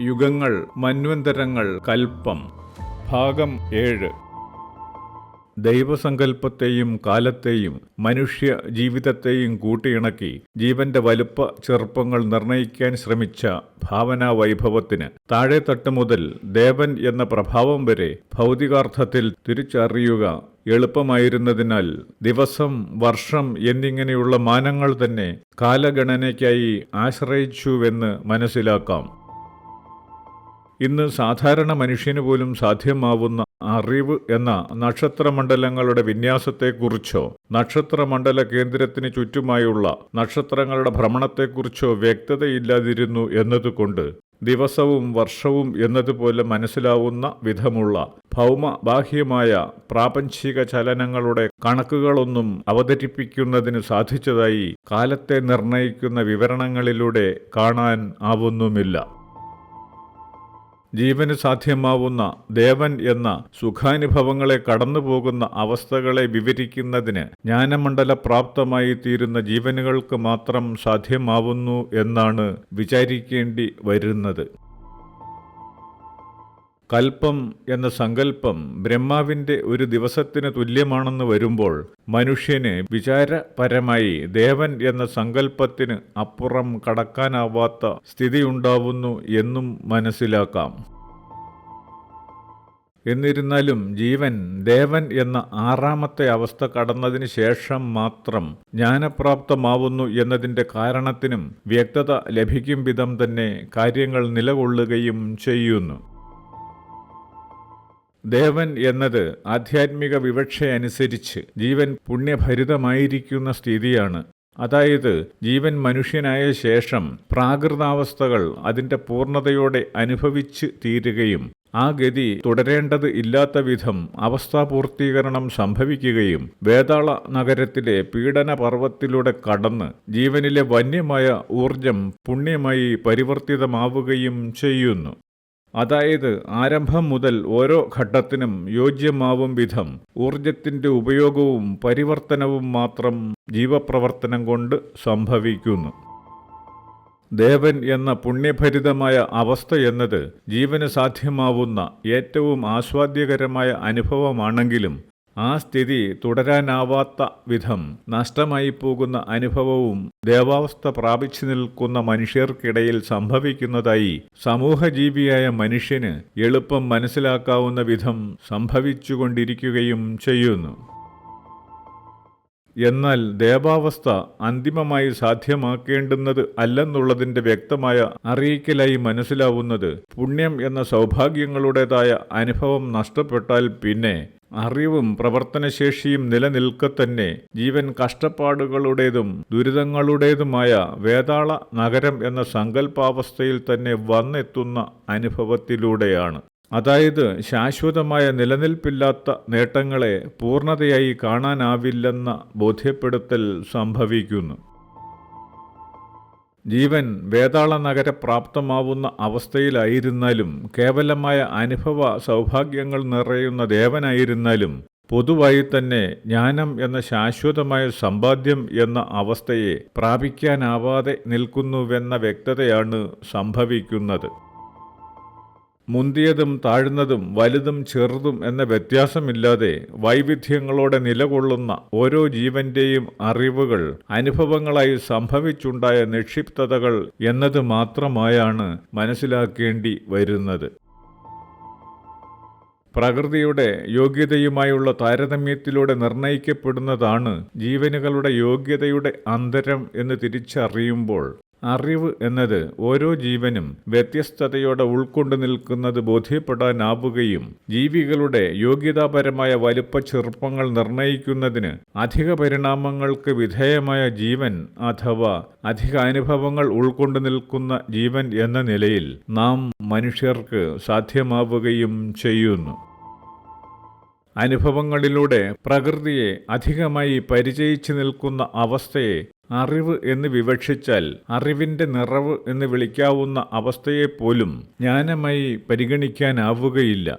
യുഗങ്ങൾ മന്വന്തരങ്ങൾ കൽപ്പം. ഭാഗം ഏഴ്. ദൈവസങ്കല്പത്തെയും കാലത്തെയും മനുഷ്യ ജീവിതത്തെയും കൂട്ടിയിണക്കി ജീവന്റെ വലുപ്പ ചെറുപ്പങ്ങൾ നിർണയിക്കാൻ ശ്രമിച്ച ഭാവനാ വൈഭവത്തിന് താഴെത്തട്ട് മുതൽ ദേവൻ എന്ന പ്രഭാവം വരെ ഭൗതികാർത്ഥത്തിൽ തിരിച്ചറിയുക എളുപ്പമായിരുന്നതിനാൽ ദിവസം വർഷം എന്നിങ്ങനെയുള്ള മാനങ്ങൾ തന്നെ കാലഗണനയ്ക്കായി ആശ്രയിച്ചുവെന്ന് മനസ്സിലാക്കാം. ഇന്ന് സാധാരണ മനുഷ്യന് പോലും സാധ്യമാവുന്ന അറിവ് എന്ന നക്ഷത്രമണ്ഡലങ്ങളുടെ വിന്യാസത്തെക്കുറിച്ചോ നക്ഷത്രമണ്ഡല കേന്ദ്രത്തിന് ചുറ്റുമായുള്ള നക്ഷത്രങ്ങളുടെ ഭ്രമണത്തെക്കുറിച്ചോ വ്യക്തതയില്ലാതിരുന്നു എന്നതുകൊണ്ട് ദിവസവും വർഷവും എന്നതുപോലെ മനസ്സിലാവുന്ന വിധമുള്ള ഭൗമ ബാഹ്യമായ പ്രാപഞ്ചിക ചലനങ്ങളുടെ കണക്കുകളൊന്നും അവതരിപ്പിക്കുന്നതിന് സാധിച്ചതായി കാലത്തെ നിർണയിക്കുന്ന വിവരണങ്ങളിലൂടെ കാണാൻ ആവുന്നുമില്ല. ജീവന് സാധ്യമാവുന്ന ദേവൻ എന്ന സുഖാനുഭവങ്ങളെ കടന്നുപോകുന്ന അവസ്ഥകളെ വിവരിക്കുന്നതിന് ജ്ഞാനമണ്ഡല പ്രാപ്തമായി തീരുന്ന ജീവനുകൾക്ക് മാത്രം സാധ്യമാവുന്നു എന്നാണ് വിചാരിക്കേണ്ടി വരുന്നത്. കൽപ്പം എന്ന സങ്കല്പം ബ്രഹ്മാവിന്റെ ഒരു ദിവസത്തിന് തുല്യമാണെന്ന് വരുമ്പോൾ മനുഷ്യന് വിചാരപരമായി ദേവൻ എന്ന സങ്കല്പത്തിന് അപ്പുറം കടക്കാനാവാത്ത സ്ഥിതിയുണ്ടാവുന്നു എന്നും മനസ്സിലാക്കാം. എന്നിരുന്നാലും ജീവൻ ദേവൻ എന്ന ആറാമത്തെ അവസ്ഥ കടന്നതിന് ശേഷം മാത്രം ജ്ഞാനപ്രാപ്തമാവുന്നു എന്നതിന്റെ കാരണത്തിനും വ്യക്തത ലഭിക്കും വിധം തന്നെ കാര്യങ്ങൾ നിലകൊള്ളുകയും ചെയ്യുന്നു. ദേവൻ എന്നത് ആധ്യാത്മിക വിവക്ഷയനുസരിച്ച് ജീവൻ പുണ്യഭരിതമായിരിക്കുന്ന സ്ഥിതിയാണ്. അതായത് ജീവൻ മനുഷ്യനായ ശേഷം പ്രാകൃതാവസ്ഥകൾ അതിന്റെ പൂർണതയോടെ അനുഭവിച്ച് തീരുകയും ആ ഗതി തുടരേണ്ടത് ഇല്ലാത്ത വിധം അവസ്ഥാപൂർത്തീകരണം സംഭവിക്കുകയും വേതാള നഗരത്തിലെ പീഡന പർവത്തിലൂടെ കടന്ന് ജീവനിലെ വന്യമായ ഊർജം പുണ്യമായി പരിവർത്തിതമാവുകയും ചെയ്യുന്നു. അതായത് ആരംഭം മുതൽ ഓരോ ഘട്ടത്തിനും യോജ്യമാവും വിധം ഊർജത്തിന്റെ ഉപയോഗവും പരിവർത്തനവും മാത്രം ജീവപ്രവർത്തനം കൊണ്ട് സംഭവിക്കുന്നു. ദേവൻ എന്ന പുണ്യഭരിതമായ അവസ്ഥ എന്നത് ജീവന് സാധ്യമാവുന്ന ഏറ്റവും ആസ്വാദ്യകരമായ അനുഭവമാണെങ്കിലും ആ സ്ഥിതി തുടരാനാവാത്ത വിധം നഷ്ടമായി പോകുന്ന അനുഭവവും ദേവാവസ്ഥ പ്രാപിച്ചു നിൽക്കുന്ന മനുഷ്യർക്കിടയിൽ സംഭവിക്കുന്നതായി സമൂഹജീവിയായ മനുഷ്യന് എളുപ്പം മനസ്സിലാക്കാവുന്ന വിധം സംഭവിച്ചുകൊണ്ടിരിക്കുകയും ചെയ്യുന്നു. എന്നാൽ ദേവാവസ്ഥ അന്തിമമായി സാധ്യമാക്കേണ്ടുന്നത് അല്ലെന്നുള്ളതിന്റെ വ്യക്തമായ അറിയിക്കലായി മനസ്സിലാവുന്നത് പുണ്യം എന്ന സൗഭാഗ്യങ്ങളുടേതായ അനുഭവം നഷ്ടപ്പെട്ടാൽ പിന്നെ അറിവും പ്രവർത്തനശേഷിയും നിലനിൽക്കത്തന്നെ ജീവൻ കഷ്ടപ്പാടുകളുടേതും ദുരിതങ്ങളുടേതുമായ വേതാള നഗരം എന്ന സങ്കല്പാവസ്ഥയിൽ തന്നെ വന്നെത്തുന്ന അനുഭവത്തിലൂടെയാണ്. അതായത് ശാശ്വതമായ നിലനിൽപ്പില്ലാത്ത നേട്ടങ്ങളെ പൂർണതയായി കാണാനാവില്ലെന്ന ബോധ്യപ്പെടുത്തൽ സംഭവിക്കുന്നു. ജീവൻ വേതാള നഗര പ്രാപ്തമാവുന്ന അവസ്ഥയിലായിരുന്നാലും കേവലമായ അനുഭവ സൗഭാഗ്യങ്ങൾ നിറയുന്ന ദേവനായിരുന്നാലും പൊതുവായി തന്നെ ജ്ഞാനം എന്ന ശാശ്വതമായ സമ്പാദ്യം എന്ന അവസ്ഥയെ പ്രാപിക്കാനാവാതെ നിൽക്കുന്നുവെന്ന വ്യക്തതയാണ് സംഭവിക്കുന്നത്. മുന്തിയതും താഴ്ന്നതും വലുതും ചെറുതും എന്ന വ്യത്യാസമില്ലാതെ വൈവിധ്യങ്ങളോടെ നിലകൊള്ളുന്ന ഓരോ ജീവന്റെയും അറിവുകൾ അനുഭവങ്ങളായി സംഭവിച്ചുണ്ടായ നിക്ഷിപ്തതകൾ എന്നത് മാത്രമായാണ് മനസ്സിലാക്കേണ്ടി വരുന്നത്. പ്രകൃതിയുടെ യോഗ്യതയുമായുള്ള താരതമ്യത്തിലൂടെ നിർണയിക്കപ്പെടുന്നതാണ് ജീവനുകളുടെ യോഗ്യതയുടെ അന്തരം എന്ന് തിരിച്ചറിയുമ്പോൾ അറിവ് എന്നത് ഓരോ ജീവനും വ്യത്യസ്തതയോടെ ഉൾക്കൊണ്ടു നിൽക്കുന്നത് ബോധ്യപ്പെടാനാവുകയും ജീവികളുടെ യോഗ്യതാപരമായ വലുപ്പ ചെറുപ്പങ്ങൾ നിർണയിക്കുന്നതിന് അധിക പരിണാമങ്ങൾക്ക് വിധേയമായ ജീവൻ അഥവാ അധിക അനുഭവങ്ങൾ ഉൾക്കൊണ്ടു നിൽക്കുന്ന ജീവൻ എന്ന നിലയിൽ നാം മനുഷ്യർക്ക് സാധ്യമാവുകയും ചെയ്യുന്നു. അനുഭവങ്ങളിലൂടെ പ്രകൃതിയെ അധികമായി പരിചയിച്ചു നിൽക്കുന്ന അവസ്ഥയെ അറിവ് എന്ന് വിവക്ഷിച്ചാൽ അറിവിന്റെ നിറവ് എന്ന് വിളിക്കാവുന്ന അവസ്ഥയെപ്പോലും ജ്ഞാനമായി പരിഗണിക്കാനാവുകയില്ല.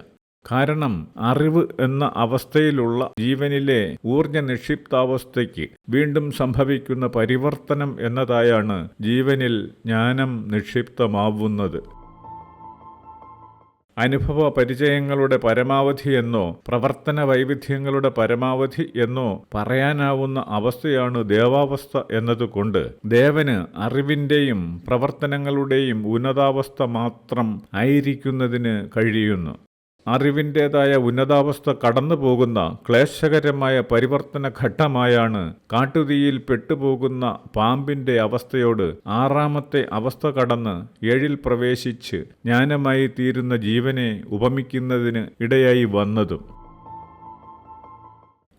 കാരണം അറിവ് എന്ന അവസ്ഥയിലുള്ള ജീവനിലെ ഊർജ നിക്ഷിപ്താവസ്ഥയ്ക്ക് വീണ്ടും സംഭവിക്കുന്ന പരിവർത്തനം എന്നതായാണ് ജീവനിൽ ജ്ഞാനം നിക്ഷിപ്തമാവുന്നത്. അനുഭവ പരിചയങ്ങളുടെ പരമാവധി എന്നോ പ്രവർത്തന വൈവിധ്യങ്ങളുടെ പരമാവധി എന്നോ പറയാനാവുന്ന അവസ്ഥയാണ് ദേവാവസ്ഥ എന്നതുകൊണ്ട് ദേവന് അറിവിന്റെയും പ്രവർത്തനങ്ങളുടെയും ഉന്നതാവസ്ഥ മാത്രം ആയിരിക്കുന്നതിന് കഴിയുന്നു. അറിവിന്റേതായ ഉന്നതാവസ്ഥ കടന്നു പോകുന്ന ക്ലേശകരമായ പരിവർത്തന ഘട്ടമായാണ് കാട്ടുതീയിൽ പെട്ടുപോകുന്ന പാമ്പിന്റെ അവസ്ഥയോട് ആറാമത്തെ അവസ്ഥ കടന്ന് ഏഴിൽ പ്രവേശിച്ച് ജ്ഞാനമായി തീരുന്ന ജീവനെ ഉപമിക്കുന്നതിന് ഇടയായി വന്നതും.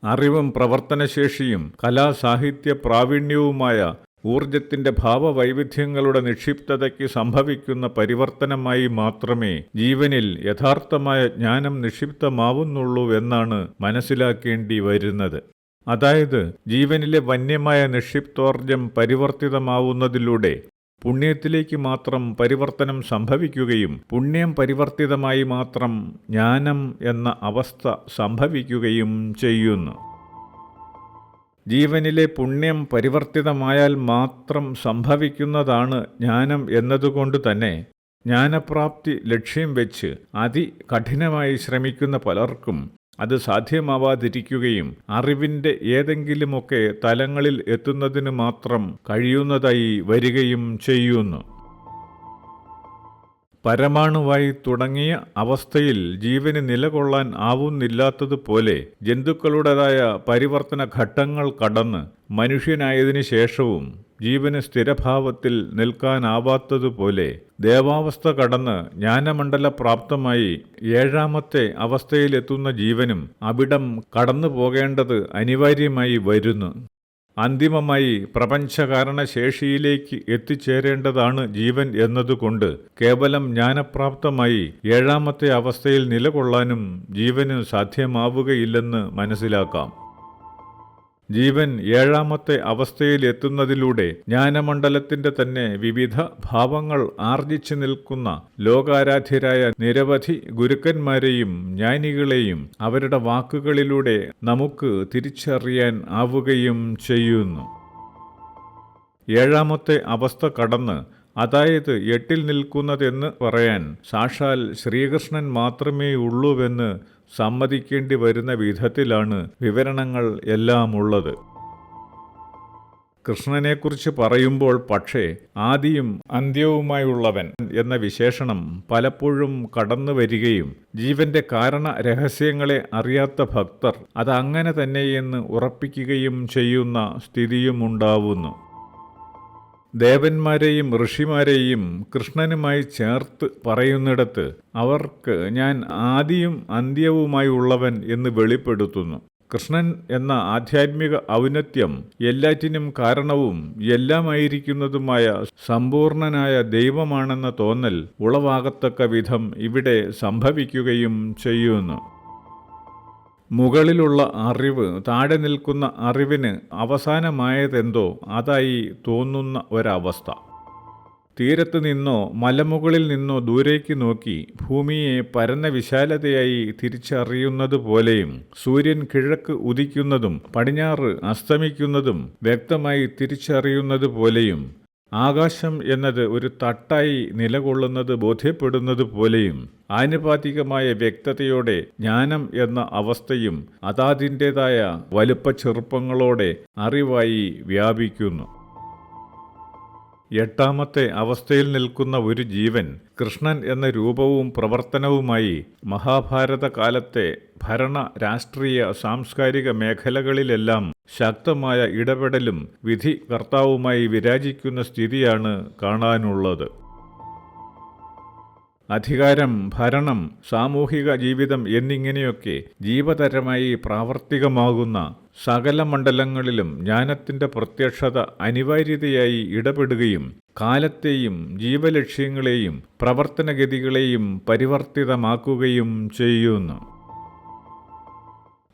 അറിവും പ്രവർത്തനശേഷിയും കലാസാഹിത്യ പ്രാവീണ്യവുമായ ഊർജത്തിന്റെ ഭാവവൈവിധ്യങ്ങളുടെ നിക്ഷിപ്തതയ്ക്ക് സംഭവിക്കുന്ന പരിവർത്തനമായി മാത്രമേ ജീവനിൽ യഥാർത്ഥമായ ജ്ഞാനം നിക്ഷിപ്തമാവുന്നുള്ളൂ എന്നാണ് മനസ്സിലാക്കേണ്ടി വരുന്നത്. അതായത് ജീവനിലെ വന്യമായ നിക്ഷിപ്തോർജം പരിവർത്തിതമാവുന്നതിലൂടെ പുണ്യത്തിലേക്ക് മാത്രം പരിവർത്തനം സംഭവിക്കുകയും പുണ്യം പരിവർത്തിതമായി മാത്രം ജ്ഞാനം എന്ന അവസ്ഥ സംഭവിക്കുകയും ചെയ്യുന്നു. ജീവനിലെ പുണ്യം പരിവർത്തിതമായാൽ മാത്രം സംഭവിക്കുന്നതാണ് ജ്ഞാനം എന്നതുകൊണ്ട് തന്നെ ജ്ഞാനപ്രാപ്തി ലക്ഷ്യം വെച്ച് അതികഠിനമായി ശ്രമിക്കുന്ന പലർക്കും അത് സാധ്യമാവാതിരിക്കുകയും അറിവിന്റെ ഏതെങ്കിലുമൊക്കെ തലങ്ങളിൽ എത്തുന്നതിന് മാത്രം കഴിയുന്നതായി വരികയും ചെയ്യുന്നു. പരമാണുവായി തുടങ്ങിയ അവസ്ഥയിൽ ജീവന് നിലകൊള്ളാൻ ആവുന്നില്ലാത്തതുപോലെ ജന്തുക്കളുടേതായ പരിവർത്തന ഘട്ടങ്ങൾ കടന്ന് മനുഷ്യനായതിനു ശേഷവും ജീവന് സ്ഥിരഭാവത്തിൽ നിൽക്കാനാവാത്തതുപോലെ ദേവാവസ്ഥ കടന്ന് ജ്ഞാനമണ്ഡല പ്രാപ്തമായി ഏഴാമത്തെ അവസ്ഥയിലെത്തുന്ന ജീവനും അവിടം കടന്നു പോകേണ്ടത് അനിവാര്യമായി വരുന്നു. അന്തിമമായി പ്രപഞ്ചകാരണശേഷിയിലേക്ക് എത്തിച്ചേരേണ്ടതാണ് ജീവൻ എന്നതുകൊണ്ട് കേവലം ജ്ഞാനപ്രാപ്തമായി ഏഴാമത്തെ അവസ്ഥയിൽ നിലകൊള്ളാനും ജീവന് സാധ്യമാവുകയില്ലെന്ന് മനസ്സിലാക്കാം. ജീവൻ ഏഴാമത്തെ അവസ്ഥയിൽ എത്തുന്നതിലൂടെ ജ്ഞാനമണ്ഡലത്തിന്റെ തന്നെ വിവിധ ഭാവങ്ങൾ ആർജിച്ചു നിൽക്കുന്ന ലോകാരാധ്യരായ നിരവധി ഗുരുക്കന്മാരെയും ജ്ഞാനികളെയും അവരുടെ വാക്കുകളിലൂടെ നമുക്ക് തിരിച്ചറിയാൻ ആവുകയും ചെയ്യുന്നു. ഏഴാമത്തെ അവസ്ഥ കടന്ന് അതായത് എട്ടിൽ നിൽക്കുന്നതെന്ന് പറയാൻ സാക്ഷാൽ ശ്രീകൃഷ്ണൻ മാത്രമേ ഉള്ളൂവെന്ന് സമ്മതിക്കേണ്ടി വരുന്ന വിധത്തിലാണ് വിവരണങ്ങൾ എല്ലാം ഉള്ളത് കൃഷ്ണനെക്കുറിച്ച് പറയുമ്പോൾ പക്ഷേ ആദിയും അന്ത്യവുമായുള്ളവൻ എന്ന വിശേഷണം പലപ്പോഴും കടന്നു വരികയും ജീവന്റെ കാരണ രഹസ്യങ്ങളെ അറിയാത്ത ഭക്തർ അതങ്ങനെ തന്നെയെന്ന് ഉറപ്പിക്കുകയും ചെയ്യുന്ന സ്ഥിതിയുമുണ്ടാവുന്നു. ദേവന്മാരെയും ഋഷിമാരെയും കൃഷ്ണനുമായി ചേർത്ത് പറയുന്നിടത്ത് അവർക്ക് ഞാൻ ആദിയും അന്ത്യവുമായി ഉള്ളവൻ എന്ന് വെളിപ്പെടുത്തുന്നു. കൃഷ്ണൻ എന്ന ആധ്യാത്മിക ഔന്നത്യം എല്ലാറ്റിനും കാരണവും എല്ലാമായിരിക്കുന്നതുമായ സമ്പൂർണനായ ദൈവമാണെന്ന തോന്നൽ ഉളവാകത്തക്ക വിധം ഇവിടെ സംഭവിക്കുകയും ചെയ്യുന്നു. മുകളിലുള്ള അറിവ് താഴെ നിൽക്കുന്ന അറിവിന് അവസാനമായതെന്തോ അതായി തോന്നുന്ന ഒരവസ്ഥ. തീരത്ത് നിന്നോ മലമുകളിൽ നിന്നോ ദൂരേക്ക് നോക്കി ഭൂമിയെ പരന്ന വിശാലതയായി തിരിച്ചറിയുന്നത് പോലെയും സൂര്യൻ കിഴക്ക് ഉദിക്കുന്നതും പടിഞ്ഞാറ് അസ്തമിക്കുന്നതും വ്യക്തമായി തിരിച്ചറിയുന്നത് പോലെയും ആകാശം എന്നത് ഒരു തട്ടായി നിലകൊള്ളുന്നത് ബോധ്യപ്പെടുന്നത് പോലെയും ആനുപാതികമായ വ്യക്തതയോടെ ജ്ഞാനം എന്ന അവസ്ഥയും അതാതിന്റെതായ വലുപ്പ ചെറുപ്പങ്ങളോടെ അറിവായി വ്യാപിക്കുന്നു. എട്ടാമത്തെ അവസ്ഥയിൽ നിൽക്കുന്ന ഒരു ജീവൻ കൃഷ്ണൻ എന്ന രൂപവും പ്രവർത്തനവുമായി മഹാഭാരത കാലത്തെ ഭരണ രാഷ്ട്രീയ സാംസ്കാരിക മേഖലകളിലെല്ലാം ശക്തമായ ഇടപെടലും വിധി കർത്താവുമായി വിരാജിക്കുന്ന സ്ഥിതിയാണ് കാണാനുള്ളത്. അധികാരം ഭരണം സാമൂഹിക ജീവിതം എന്നിങ്ങനെയൊക്കെ ജീവതരമായി പ്രാവർത്തികമാകുന്ന സകല മണ്ഡലങ്ങളിലും ജ്ഞാനത്തിന്റെ പ്രത്യക്ഷത അനിവാര്യതയായി ഇടപെടുകയും കാലത്തെയും ജീവലക്ഷ്യങ്ങളെയും പ്രവർത്തനഗതികളെയും പരിവർത്തിതമാക്കുകയും ചെയ്യുന്നു.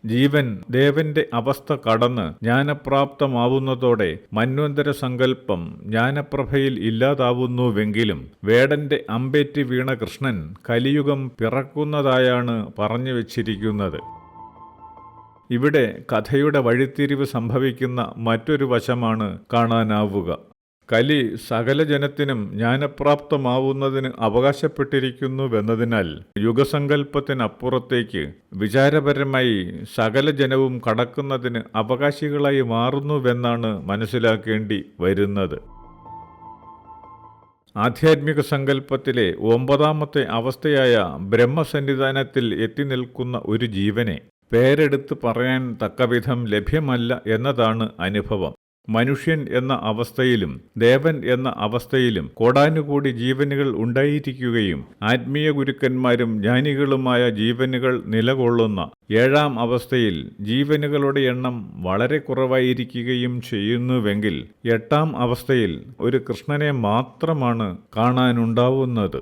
ജീവൻ ദേവന്റെ അവസ്ഥ കടന്ന് ജ്ഞാനപ്രാപ്തമാവുന്നതോടെ മന്വന്തര സങ്കല്പം ജ്ഞാനപ്രഭയിൽ ഇല്ലാതാവുന്നുവെങ്കിലും വേടന്റെ അമ്പേറ്റി വീണ കൃഷ്ണൻ കലിയുഗം പിറക്കുന്നതായാണ് പറഞ്ഞു വച്ചിരിക്കുന്നത്. ഇവിടെ കഥയുടെ വഴിത്തിരിവ് സംഭവിക്കുന്ന മറ്റൊരു വശമാണ് കാണാനാവുക. കലി സകല ജനത്തിനും ജ്ഞാനപ്രാപ്തമാവുന്നതിന് അവകാശപ്പെട്ടിരിക്കുന്നുവെന്നതിനാൽ യുഗസങ്കല്പത്തിനപ്പുറത്തേക്ക് വിചാരപരമായി സകല ജനവും കടക്കുന്നതിന് അവകാശികളായി മാറുന്നുവെന്നാണ് മനസ്സിലാക്കേണ്ടി വരുന്നത്. ആധ്യാത്മിക സങ്കല്പത്തിലെ ഒമ്പതാമത്തെ അവസ്ഥയായ ബ്രഹ്മസന്നിധാനത്തിൽ എത്തി നിൽക്കുന്ന ഒരു ജീവനെ പേരെടുത്ത് പറയാൻ തക്കവിധം ലഭ്യമല്ല എന്നതാണ് അനുഭവം. മനുഷ്യൻ എന്ന അവസ്ഥയിലും ദേവൻ എന്ന അവസ്ഥയിലും കോടാനുകൂടി ജീവനുകൾ ഉണ്ടായിരിക്കുകയും ആത്മീയ ഗുരുക്കന്മാരും ജ്ഞാനികളുമായ ജീവനുകൾ നിലകൊള്ളുന്ന ഏഴാം അവസ്ഥയിൽ ജീവനുകളുടെ എണ്ണം വളരെ കുറവായിരിക്കുകയും ചെയ്യുന്നുവെങ്കിൽ എട്ടാം അവസ്ഥയിൽ ഒരു കൃഷ്ണനെ മാത്രമാണ് കാണാനുണ്ടാവുന്നത്.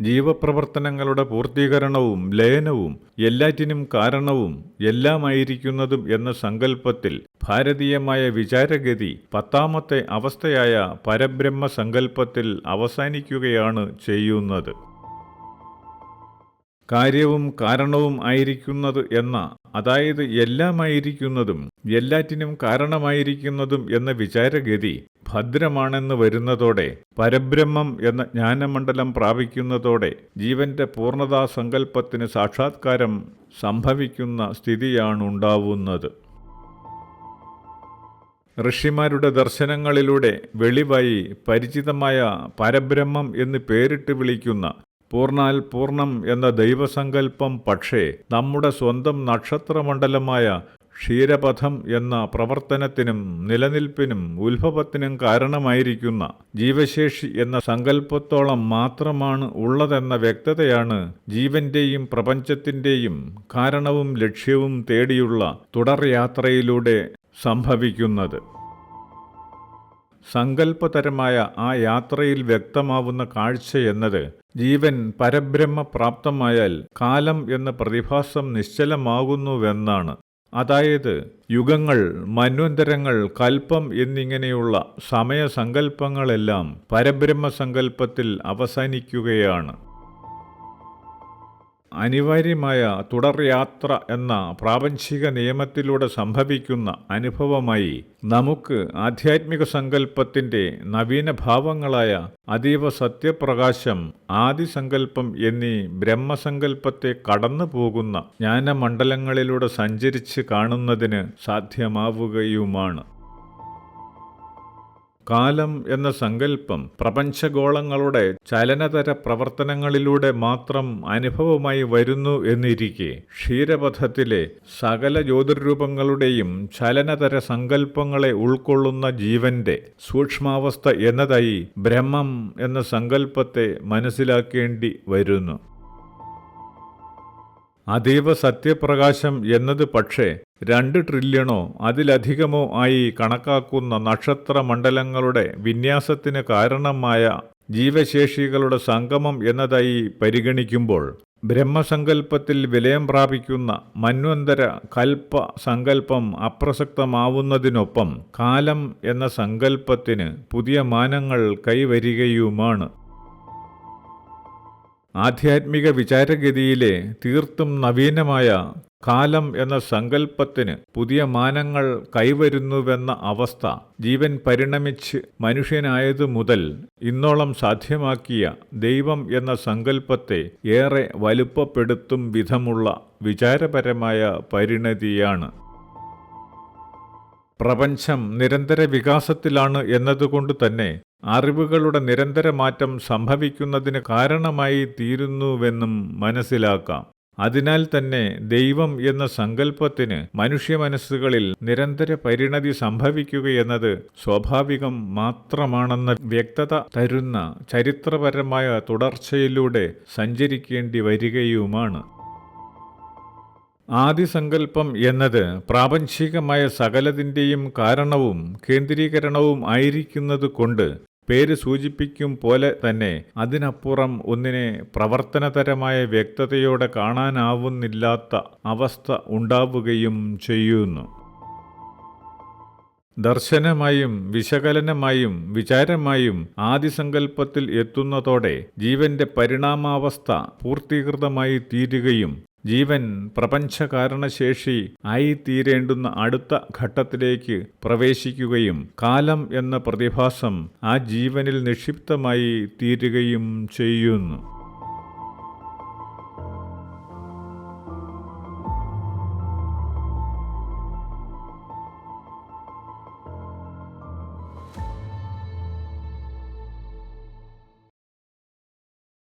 ജീവപ്രവർത്തനങ്ങളുടെ പൂർത്തീകരണവും ലയനവും എല്ലാറ്റിനും കാരണവും എല്ലാമായിരിക്കുന്നതും എന്ന സങ്കല്പത്തിൽ ഭാരതീയമായ വിചാരഗതി പത്താമത്തെ അവസ്ഥയായ പരബ്രഹ്മ സങ്കല്പത്തിൽ അവസാനിക്കുകയാണ് ചെയ്യുന്നത്. കാര്യവും കാരണവും ആയിരിക്കുന്നത് എന്ന അതായത് എല്ലാമായിരിക്കുന്നതും എല്ലാറ്റിനും കാരണമായിരിക്കുന്നതും എന്ന വിചാരഗതി ഭദ്രമാണെന്ന് വരുന്നതോടെ പരബ്രഹ്മം എന്ന ജ്ഞാനമണ്ഡലം പ്രാപിക്കുന്നതോടെ ജീവന്റെ പൂർണതാ സങ്കല്പത്തിന് സാക്ഷാത്കാരം സംഭവിക്കുന്ന സ്ഥിതിയാണുണ്ടാവുന്നത്. ഋഷിമാരുടെ ദർശനങ്ങളിലൂടെ വെളിവായി പരിചിതമായ പരബ്രഹ്മം എന്ന് പേരിട്ട് വിളിക്കുന്ന പൂർണാൽ പൂർണം എന്ന ദൈവസങ്കല്പം പക്ഷേ നമ്മുടെ സ്വന്തം നക്ഷത്രമണ്ഡലമായ ക്ഷീരപഥം എന്ന പ്രവർത്തനത്തിനും നിലനിൽപ്പിനും ഉത്ഭവത്തിനും കാരണമായിരിക്കുന്ന ജീവശേഷി എന്ന സങ്കല്പത്തോളം മാത്രമാണ് ഉള്ളതെന്ന വ്യക്തതയാണ് ജീവന്റെയും പ്രപഞ്ചത്തിന്റെയും കാരണവും ലക്ഷ്യവും തേടിയുള്ള തുടർ യാത്രയിലൂടെ സംഭവിക്കുന്നത്. സങ്കല്പതരമായ ആ യാത്രയിൽ വ്യക്തമാവുന്ന കാഴ്ച എന്നത് ജീവൻ പരബ്രഹ്മ പ്രാപ്തമായാൽ കാലം എന്ന പ്രതിഭാസം നിശ്ചലമാകുന്നുവെന്നാണ്. അതായത് യുഗങ്ങൾ മന്വന്തരങ്ങൾ കൽപ്പം എന്നിങ്ങനെയുള്ള സമയസങ്കല്പങ്ങളെല്ലാം പരബ്രഹ്മസങ്കല്പത്തിൽ അവസാനിക്കുകയാണ്. അനിവാര്യമായ തുടർയാത്ര എന്ന പ്രാപഞ്ചിക നിയമത്തിലൂടെ സംഭവിക്കുന്ന അനുഭവമായി നമുക്ക് ആധ്യാത്മിക സങ്കല്പത്തിന്റെ നവീന ഭാവങ്ങളായ അതീവ സത്യപ്രകാശം ആദിസങ്കല്പം എന്നീ ബ്രഹ്മസങ്കല്പത്തെ കടന്നു പോകുന്ന ജ്ഞാനമണ്ഡലങ്ങളിലൂടെ സഞ്ചരിച്ച് കാണുന്നതിന് സാധ്യമാവുകയുമാണ്. കാലം എന്ന സങ്കല്പം പ്രപഞ്ചഗോളങ്ങളുടെ ചലനതര പ്രവർത്തനങ്ങളിലൂടെ മാത്രം അനുഭവമായി വരുന്നു എന്നിരിക്കെ ക്ഷീരപഥത്തിലെ സകല ജ്യോതിർരൂപങ്ങളുടെയും ചലനതര സങ്കല്പങ്ങളെ ഉൾക്കൊള്ളുന്ന ജീവന്റെ സൂക്ഷ്മാവസ്ഥ എന്നതായി ബ്രഹ്മം എന്ന സങ്കല്പത്തെ മനസ്സിലാക്കേണ്ടി വരുന്നു. അതീവ സത്യപ്രകാശം എന്നത് പക്ഷേ രണ്ട് ട്രില്യണോ അതിലധികമോ ആയി കണക്കാക്കുന്ന നക്ഷത്രമണ്ഡലങ്ങളുടെ വിന്യാസത്തിന് കാരണമായ ജീവശേഷികളുടെ സംഗമം എന്നതായി പരിഗണിക്കുമ്പോൾ ബ്രഹ്മസങ്കല്പത്തിൽ വിലയം പ്രാപിക്കുന്ന മന്വന്തര കൽപ്പ സങ്കല്പം അപ്രസക്തമാവുന്നതിനൊപ്പം കാലം എന്ന സങ്കല്പത്തിന് പുതിയ മാനങ്ങൾ കൈവരികയുമാണ്. ആധ്യാത്മിക വിചാരഗതിയിലെ തീർത്തും നവീനമായ കാലം എന്ന സങ്കല്പത്തിന് പുതിയ മാനങ്ങൾ കൈവരുന്നുവെന്ന അവസ്ഥ ജീവൻ പരിണമിച്ച് മനുഷ്യനായതു മുതൽ ഇന്നോളം സാധ്യമാക്കിയ ദൈവം എന്ന സങ്കല്പത്തെ ഏറെ വലുപ്പപ്പെടുത്തും വിധമുള്ള വിചാരപരമായ പരിണതിയാണ്. പ്രപഞ്ചം നിരന്തര വികാസത്തിലാണ് എന്നതുകൊണ്ട് തന്നെ അറിവുകളുടെ നിരന്തരമാറ്റം സംഭവിക്കുന്നതിന് കാരണമായി തീരുന്നുവെന്നും മനസ്സിലാക്കാം. അതിനാൽ തന്നെ ദൈവം എന്ന സങ്കല്പത്തിന് മനുഷ്യ മനസ്സുകളിൽ നിരന്തര പരിണതി സംഭവിക്കുകയെന്നത് സ്വാഭാവികം മാത്രമാണെന്ന വ്യക്തത തരുന്ന ചരിത്രപരമായ തുടർച്ചയിലൂടെ സഞ്ചരിക്കേണ്ടി വരികയുമാണ്. ആദിസങ്കല്പം എന്നത് പ്രാപഞ്ചികമായ സകലതിന്റെയും കാരണവും കേന്ദ്രീകരണവും ആയിരിക്കുന്നത് കൊണ്ട് പേര് സൂചിപ്പിക്കും പോലെ തന്നെ അതിനപ്പുറം ഒന്നിനെ പ്രവർത്തനതരമായ വ്യക്തതയോടെ കാണാനാവുന്നില്ലാത്ത അവസ്ഥ ഉണ്ടാവുകയും ചെയ്യുന്നു. ദർശനമായും വിശകലനമായും വിചാരമായും ആദിസങ്കല്പത്തിൽ എത്തുന്നതോടെ ജീവന്റെ പരിണാമാവസ്ഥ പൂർത്തീകൃതമായി തീരുകയും ജീവൻ പ്രപഞ്ചകാരണശേഷി ആയിത്തീരേണ്ടുന്ന അടുത്ത ഘട്ടത്തിലേക്ക് പ്രവേശിക്കുകയും കാലം എന്ന പ്രതിഭാസം ആ ജീവനിൽ നിക്ഷിപ്തമായി തീരുകയും ചെയ്യുന്നു.